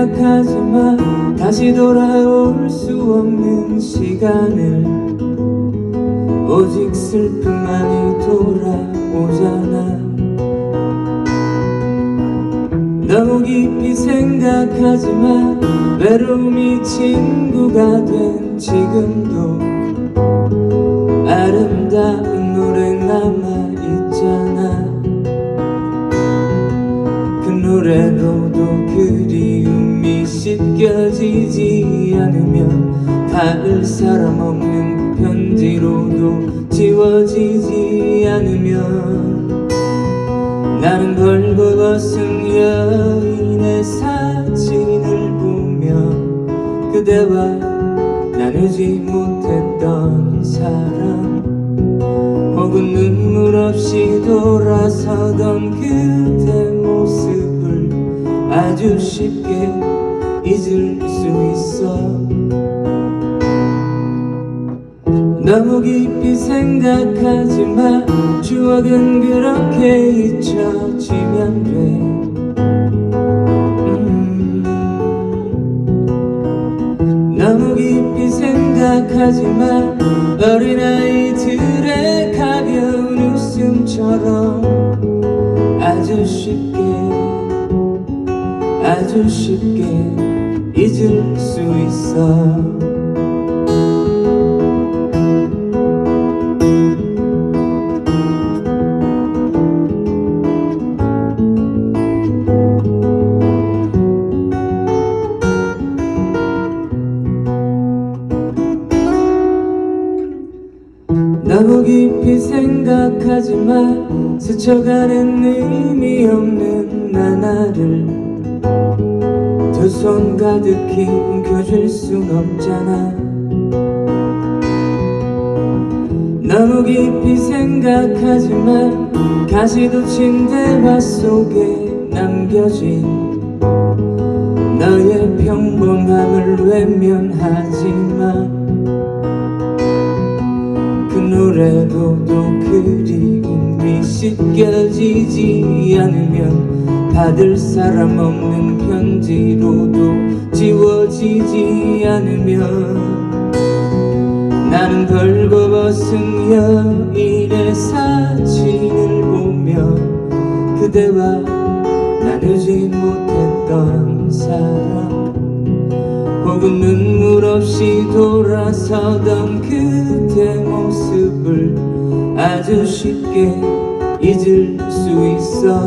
생각하지 마 다시 돌아올 수 없는 시간을 오직 슬픔만이 돌아오잖아. 너무 깊이 생각하지 마 외로움이 친구가 된 지금도 아름다운 노래 남아있잖 씻겨지지 않으면 닿을 사람 없는 편지로도 지워지지 않으면 나는 벌거벗은 여인의 사진을 보며 그대와 나누지 못했던 사랑 혹은 눈물 없이 돌아서던 그대 모습을 아주 쉽게 잊을 수 있어 너무 깊이 생각하지 마 추억은 그렇게 잊혀지면 돼 음. 너무 깊이 생각하지 마 어린아이들의 가벼운 웃음처럼 아주 쉽게 아주 쉽게 잊을 수 있어. 너무 깊이 생각하지 마. 스쳐가는 의미 없는 나날을 두손 가득히 움켜쥘 순 없잖아. 너무 깊이 생각하지 마 가시도 침대화 속에 남겨진 너의 평범함을 외면하지 마그 노래로도 그리 움이 씻겨지지 않으면 받을 사람 없는 편지로도 지워지지 않으면 나는 벌거벗은 여인의 사진을 보며 그대와 나누지 못했던 사랑 혹은 눈물 없이 돌아서던 그대 모습을 아주 쉽게 잊을 수 있어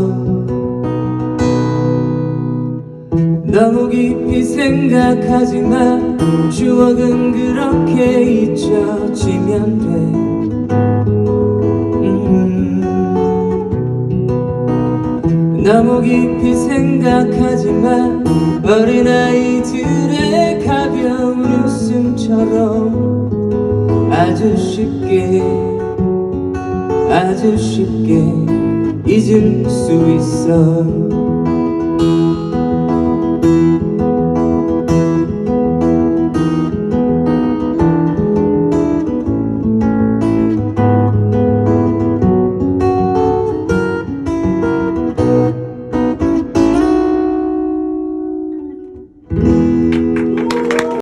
너무 깊이 생각하지 마 추억은 그렇게 잊혀지면 돼 음. 너무 깊이 생각하지 마 어린아이들의 가벼운 웃음처럼 아주 쉽게 아주 쉽게 잊을 수 있어